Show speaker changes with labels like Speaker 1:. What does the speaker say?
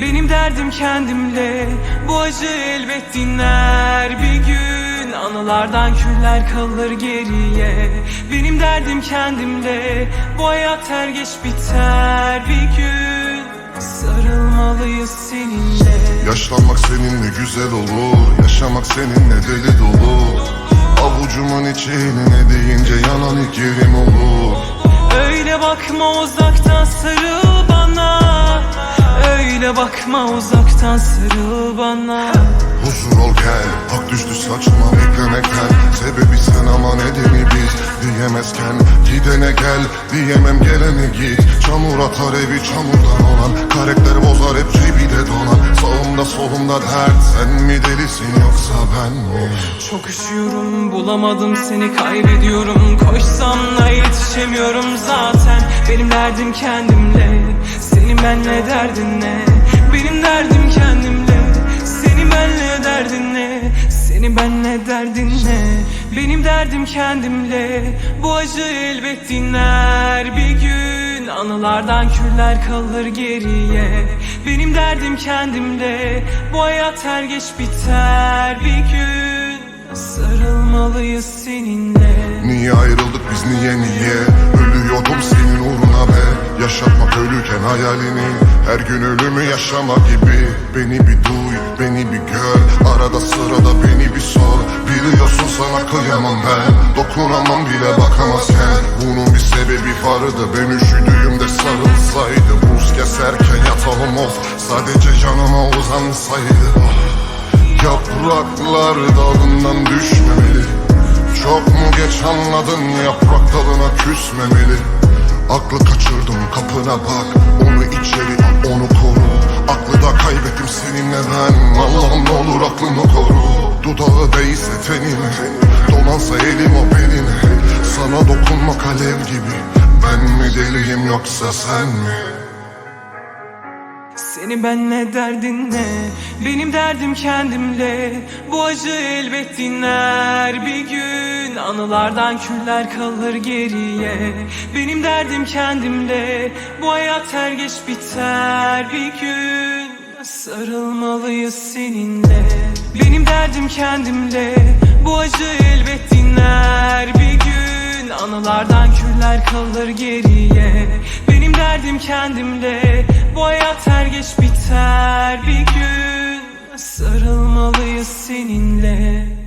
Speaker 1: Benim derdim kendimle Bu acı elbet dinler. Bir gün Anılardan küller kalır geriye. Benim derdim kendimle Bu hayat her geç biter. Bir gün Sarılmalıyız seninle.
Speaker 2: Yaşlanmak seninle güzel olur. Yaşamak seninle deli dolu. Avucumun içine deyince yanan ilk yerim olur.
Speaker 1: Öyle bakma uzaktan sarıl Öyle bakma uzaktan sarıl bana.
Speaker 2: Huzur ol gel. Hak düştü saçma beklemekten Sebebi sen ama nedeni biz? Diyemezken gidene gel. Diyemem gelene git. Çamur atar evi çamurdan olan. Karakter bozar hep cebide dolan. Sağımda solumda dert. Sen mi delisin yoksa ben mi?
Speaker 1: Çok üşüyorum bulamadım seni kaybediyorum. Koşsam da yetişemiyorum zaten. Benim derdim kendimle benle derdin ne? Benim derdim kendimle Senin benle derdin ne? Senin benle derdin ne? Benim derdim kendimle Bu acı elbet dinler. Bir gün Anılardan küller kalır geriye. Benim derdim kendimle Bu hayat her geç biter. Bir gün Sarılmalıyız seninle.
Speaker 2: Niye ayrıldık biz niye niye hayalini Her gün ölümü yaşama gibi. Beni bir duy, beni bir gör. Arada sırada beni bir sor. Biliyorsun sana kıyamam ben. Dokunamam bile bakamazken Bunun bir sebebi vardı. Ben üşüdüğümde sarılsaydı. Buz keserken yatalım of. Sadece yanıma uzansaydı. Yapraklar dalından düşmemeli. Çok mu geç anladın? Yaprak dalına küsmemeli Aklı kaçırdım kapına bak. Onu içeri al onu koru. Aklı da kaybettim seninle ben. Allah'ım ne olur aklımı koru. Dudağı değilse tenime Dolansa elim o beline Sana dokunmak alev gibi. Ben mi deliyim yoksa sen mi?
Speaker 1: Senin benle derdin ne? Benim derdim kendimle. Bu acı elbet dinler. Bir gün Anılardan küller kalır geriye. Benim derdim kendimle. Bu hayat her geç biter. Bir gün Sarılmalıyız seninle. Benim derdim kendimle. Bu acı elbet dinler. Bir gün Anılardan küller kalır geriye Derdim kendimle. Bu hayat her geç biter bir gün Sarılmalıyız seninle.